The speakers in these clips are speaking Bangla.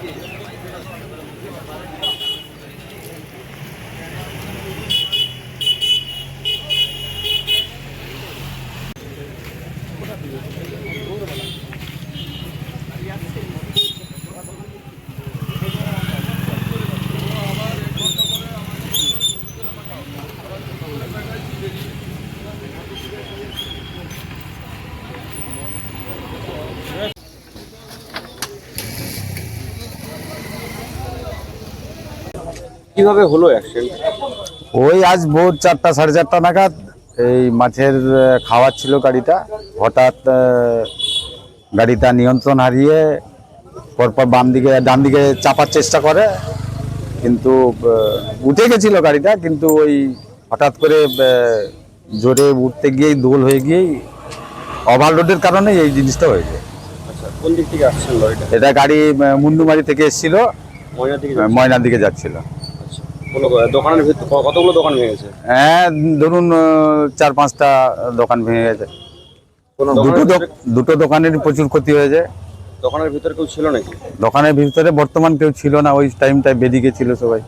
Thank you. কীভাবে হলো অ্যাক্সিডেন্ট ওই আজ ভোর চারটা সাড়ে চারটা নাগাদ এই মাছের খাওয়ার ছিল গাড়িটা। হঠাৎ গাড়িটা নিয়ন্ত্রণ হারিয়ে পরপর বাম দিকে ডান দিকে চাপার চেষ্টা করে কিন্তু উঠে গেছিল গাড়িটা কিন্তু ওই হঠাৎ করে জোরে উঠতে গিয়েই দোল হয়ে গিয়েই ওভারলোডের কারণে এই জিনিসটা হয়েছে আচ্ছা কোন দিক থেকে আসছেন এটা গাড়ি মুন্ডুমারি থেকে এসেছিল ময়না ময়নার দিকে যাচ্ছিল। আচ্ছা দোকানের ভিতর ক- কতগুলো দোকান ভেঙেছে হ্যাঁ ধরুন চার পাঁচটা দোকান ভেঙে গেছে। দুটো দোকানের প্রচুর ক্ষতি হয়েছে। দোকানের ভিতরে কেউ ছিল নাকি? দোকানের ভিতরে বর্তমান কেউ ছিল না ওই টাইমটায় বেরিয়ে গেছিল সবাই।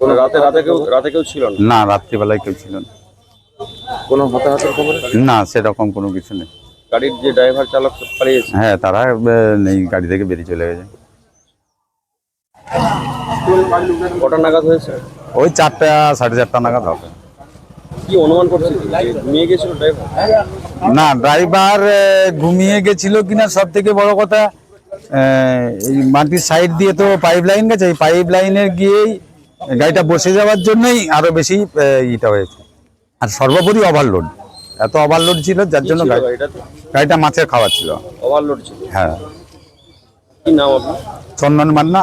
কোনো রাতে রাতে কেউ রাতে কেউ ছিল না? না রাত্রিবেলায় কেউ ছিল না। কোনো হতাহতের খবর? না সেরকম কোনো কিছু নেই। গাড়ির যে ড্রাইভার চালক পালিয়েছে হ্যাঁ তারা নেই গাড়ি থেকে বেরিয়ে চলে গেছে। কটা নাগাদ হয়েছে? ওই চারটা সাড়ে চারটা নাগাদ হবে। কি অনুমান করছে ঘুমিয়ে গেছিল ড্রাইভার না ড্রাইভার ঘুমিয়ে গেছিল কিনা সব থেকে বড় কথা এই মাটির সাইড দিয়ে তো পাইপ লাইন গেছে। এই পাইপ লাইনের গিয়েই গাড়িটা বসে যাওয়ার জন্যই আরও বেশি ইটা হয়েছে। আর সর্বোপরি ওভারলোড এত ওভারলোড ছিল যার জন্য গাড়িটা? মাছের খাওয়ার ছিল। ওভারলোড ছিল। হ্যাঁ। কি নাম আপনার? চন্দন মান্না।